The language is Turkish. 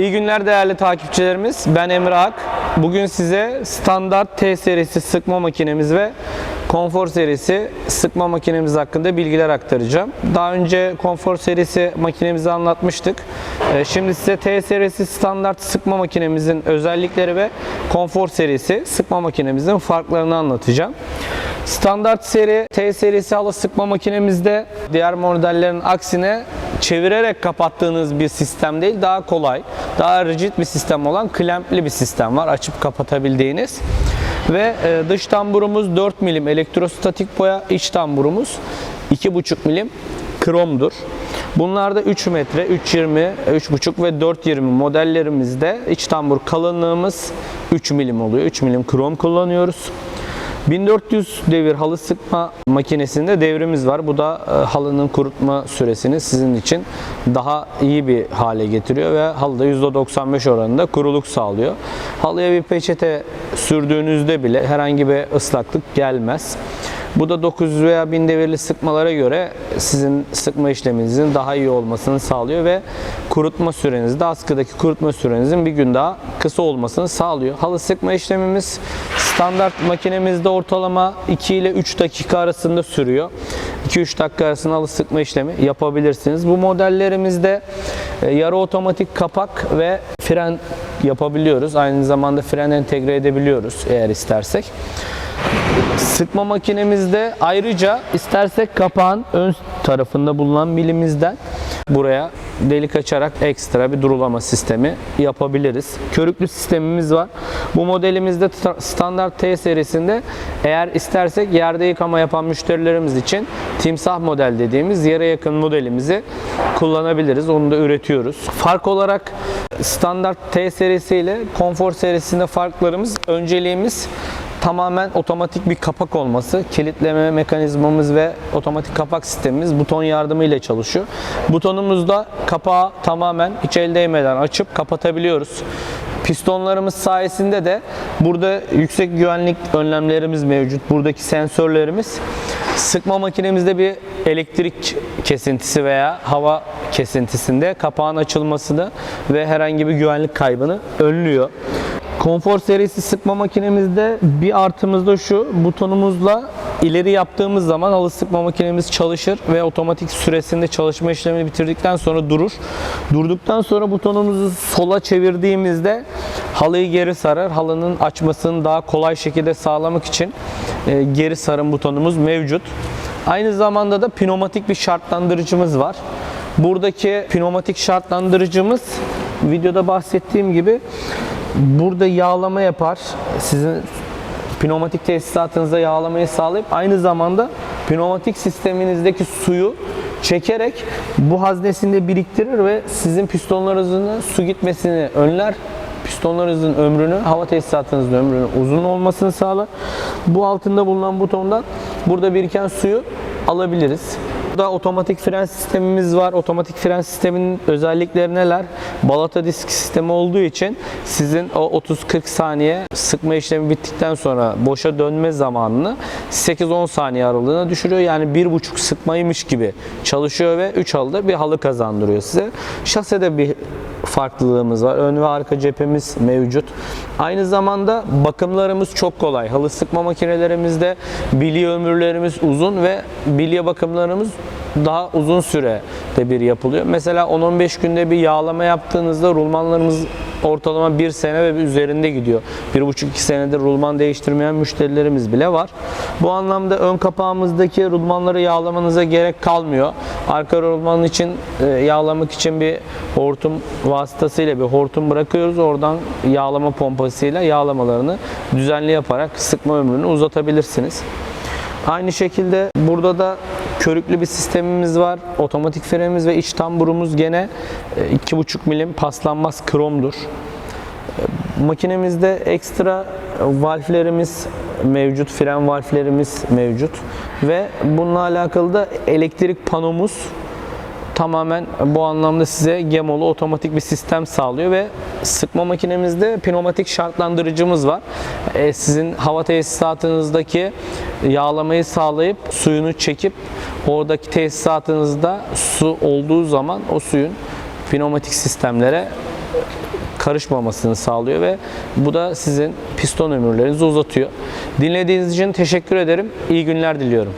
İyi günler değerli takipçilerimiz. Ben Emre Ak. Bugün size standart T serisi sıkma makinemiz ve konfor serisi sıkma makinemiz hakkında bilgiler aktaracağım. Daha önce konfor serisi makinemizi anlatmıştık. Ee, Şimdi size T serisi standart sıkma makinemizin özellikleri ve konfor serisi sıkma makinemizin farklarını anlatacağım. Standart seri T serisi halı sıkma makinemizde diğer modellerin aksine çevirerek kapattığınız bir sistem değil, daha kolay, daha rigid bir sistem olan klempli bir sistem var. Açıp kapatabildiğiniz. Ve e, dış tamburumuz 4 milim elektrostatik boya, iç tamburumuz 2,5 milim kromdur. Bunlarda 3 metre, 3.20, 3.5 ve 4.20 modellerimizde iç tambur kalınlığımız 3 milim oluyor. 3 milim krom kullanıyoruz. 1400 devir halı sıkma makinesinde devrimiz var. Bu da e, halının kurutma süresini sizin için daha iyi bir hale getiriyor ve halıda %95 oranında kuruluk sağlıyor. Halıya bir peçete sürdüğünüzde bile herhangi bir ıslaklık gelmez. Bu da 900 veya 1000 devirli sıkmalara göre sizin sıkma işleminizin daha iyi olmasını sağlıyor ve kurutma sürenizde askıdaki kurutma sürenizin bir gün daha kısa olmasını sağlıyor. Halı sıkma işlemimiz standart makinemizde ortalama 2 ile 3 dakika arasında sürüyor. 2-3 dakika arasında halı sıkma işlemi yapabilirsiniz. Bu modellerimizde e, yarı otomatik kapak ve fren yapabiliyoruz. Aynı zamanda fren entegre edebiliyoruz eğer istersek. Sıkma makinemizde ayrıca istersek kapağın ön tarafında bulunan milimizden buraya delik açarak ekstra bir durulama sistemi yapabiliriz. Körüklü sistemimiz var. Bu modelimizde standart T serisinde eğer istersek yerde yıkama yapan müşterilerimiz için timsah model dediğimiz yere yakın modelimizi kullanabiliriz. Onu da üretiyoruz. Fark olarak standart T serisi ile konfor serisinde farklarımız önceliğimiz tamamen otomatik bir kapak olması. Kilitleme mekanizmamız ve otomatik kapak sistemimiz buton yardımıyla çalışıyor. Butonumuzda kapağı tamamen hiç el değmeden açıp kapatabiliyoruz. Pistonlarımız sayesinde de burada yüksek güvenlik önlemlerimiz mevcut. Buradaki sensörlerimiz sıkma makinemizde bir elektrik kesintisi veya hava kesintisinde kapağın açılmasını ve herhangi bir güvenlik kaybını önlüyor. Konfor serisi sıkma makinemizde bir artımız da şu butonumuzla ileri yaptığımız zaman halı sıkma makinemiz çalışır ve otomatik süresinde çalışma işlemini bitirdikten sonra durur. Durduktan sonra butonumuzu sola çevirdiğimizde halıyı geri sarar. Halının açmasını daha kolay şekilde sağlamak için e, geri sarım butonumuz mevcut. Aynı zamanda da pneumatik bir şartlandırıcımız var. Buradaki pneumatik şartlandırıcımız videoda bahsettiğim gibi burada yağlama yapar. Sizin pneumatik tesisatınıza yağlamayı sağlayıp aynı zamanda pneumatik sisteminizdeki suyu çekerek bu haznesinde biriktirir ve sizin pistonlarınızın su gitmesini önler. Pistonlarınızın ömrünü, hava tesisatınızın ömrünü uzun olmasını sağlar. Bu altında bulunan butondan burada biriken suyu alabiliriz. Burada otomatik fren sistemimiz var. Otomatik fren sisteminin özellikleri neler? Balata disk sistemi olduğu için sizin o 30-40 saniye sıkma işlemi bittikten sonra boşa dönme zamanını 8-10 saniye aralığına düşürüyor. Yani 1,5 sıkmaymış gibi çalışıyor ve 3 halıda bir halı kazandırıyor size. Şasede bir farklılığımız var. Ön ve arka cephemiz mevcut. Aynı zamanda bakımlarımız çok kolay. Halı sıkma makinelerimizde bilye ömürlerimiz uzun ve bilye bakımlarımız daha uzun sürede bir yapılıyor. Mesela 10-15 günde bir yağlama yaptığınızda rulmanlarımız ortalama 1 sene ve üzerinde gidiyor. 1,5-2 senedir rulman değiştirmeyen müşterilerimiz bile var. Bu anlamda ön kapağımızdaki rulmanları yağlamanıza gerek kalmıyor. Arka rulman için e, yağlamak için bir hortum vasıtasıyla bir hortum bırakıyoruz. Oradan yağlama pompasıyla yağlamalarını düzenli yaparak sıkma ömrünü uzatabilirsiniz. Aynı şekilde burada da körüklü bir sistemimiz var. Otomatik frenimiz ve iç tamburumuz gene e, 2,5 milim paslanmaz kromdur. E, Makinemizde ekstra valflerimiz mevcut, fren valflerimiz mevcut ve bununla alakalı da elektrik panomuz tamamen bu anlamda size gemolu otomatik bir sistem sağlıyor ve sıkma makinemizde pneumatik şartlandırıcımız var. E, sizin hava tesisatınızdaki yağlamayı sağlayıp suyunu çekip oradaki tesisatınızda su olduğu zaman o suyun pneumatik sistemlere karışmamasını sağlıyor ve bu da sizin piston ömürlerinizi uzatıyor. Dinlediğiniz için teşekkür ederim. İyi günler diliyorum.